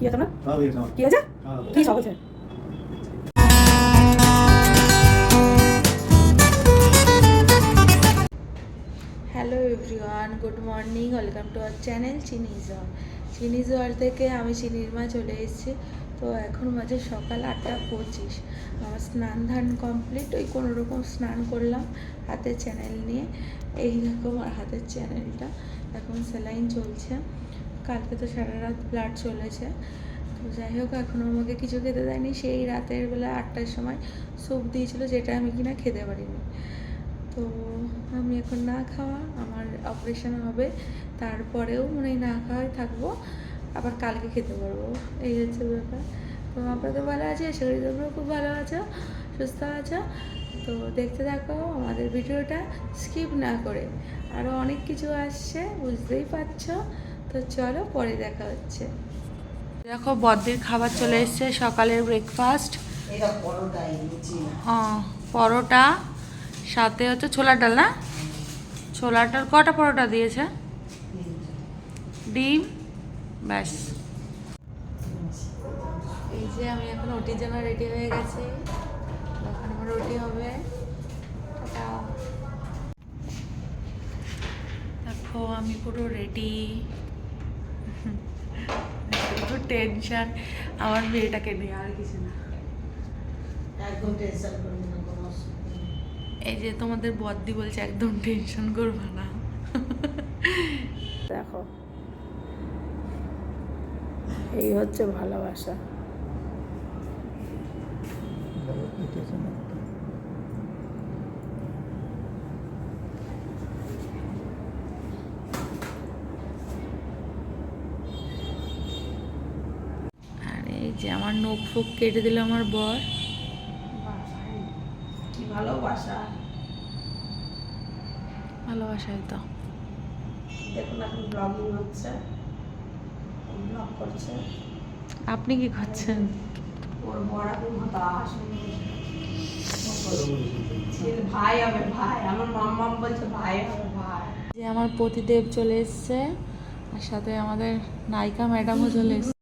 কি আছে না? হয়েছে কি আছে সব কি সব আছে hello everyone good morning welcome to our channel Chini's wall Chini's wall থেকে আমি চিনির মা চলে এসেছি। তো এখন বাজে সকাল আটটা পঁচিশ। আমার স্নান ধান কমপ্লিট ওই কোনো রকম স্নান করলাম হাতে চ্যানেল নিয়ে। এই দেখো আমার হাতের চ্যানেলটা এখন স্যালাইন চলছে। কালকে তো সারা রাত ব্লাড চলেছে। তো যাই হোক এখনও আমাকে কিছু খেতে দেয়নি। সেই রাতের বেলা আটটার সময় স্যুপ দিয়েছিল যেটা আমি কিনা খেতে পারিনি। তো আমি এখন না খাওয়া, আমার অপারেশন হবে, তারপরেও মানে না খাওয়াই থাকব, আবার কালকে খেতে পারব। এই হচ্ছে ব্যাপার। তো আমরা তো ভালো আছি আশা করি তোমরা খুব ভালো আছো, সুস্থ আছো। তো দেখতে থাকো, আমাদের ভিডিওটা স্কিপ না করে। আরও অনেক কিছু আসছে, বুঝতেই পারছ। তো চলো পরে দেখা হচ্ছে। দেখো বদ্দির খাবার চলে এসছে সকালের ব্রেকফাস্ট না পরোটা সাথে হচ্ছে ছোলার ডাল না? ছোলার ডাল কটা পরোটা দিয়েছে? ডিম ব্যাস। এই যে আমি এখন ওটির জন্য রেডি হয়ে গেছি। এখন আমার রুটি হবে। দেখো আমি পুরো রেডি একটু টেনশন আমার মেয়েটাকে নিয়ে আর কিছু না। একদম টেনশন করবি না কোনো এই যে তোমাদের বদ্দি বলছে একদম টেনশন করবে না। দেখো এই হচ্ছে ভালোবাসা আর এই যে আমার নখ ফুক কেটে দিল আমার বর। কি ভালোবাসা ভালোবাসাই তো। দেখুন এখন ব্লগিং হচ্ছে। ব্লগ করছে। আপনি কি করছেন? ওর বড় এখন হতাশ। ভাই হবে ভাই। আমার মাম্মাম বলছে ভাই হবে ভাই। যে আমার পতিদেব চলে এসছে আর সাথে আমাদের নায়িকা ম্যাডামও চলে এসছে।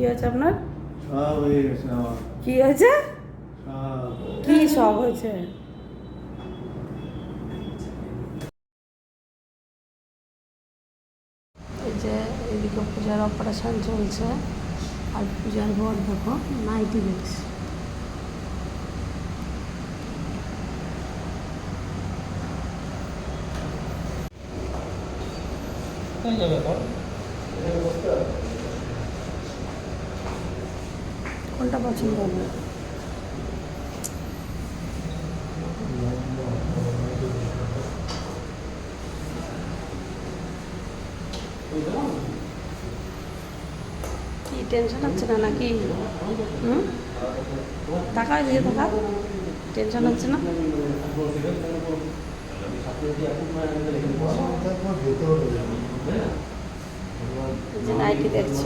কি হয়েছে আপনার? সব গেছে আমার। কি হয়েছে? কি সব হয়েছে? এই যে এদিকে পূজার অপারেশন চলছে আর পূজার বর দেখো নাইটি দেখছি কোনটা পছন্দ হবে? কি টেনশন হচ্ছে না নাকি? হুম? টাকা দিয়ে টাকা টেনশন হচ্ছে না? নাইটি দেখছ।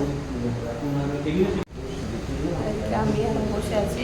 আমি এখন বসে আছি।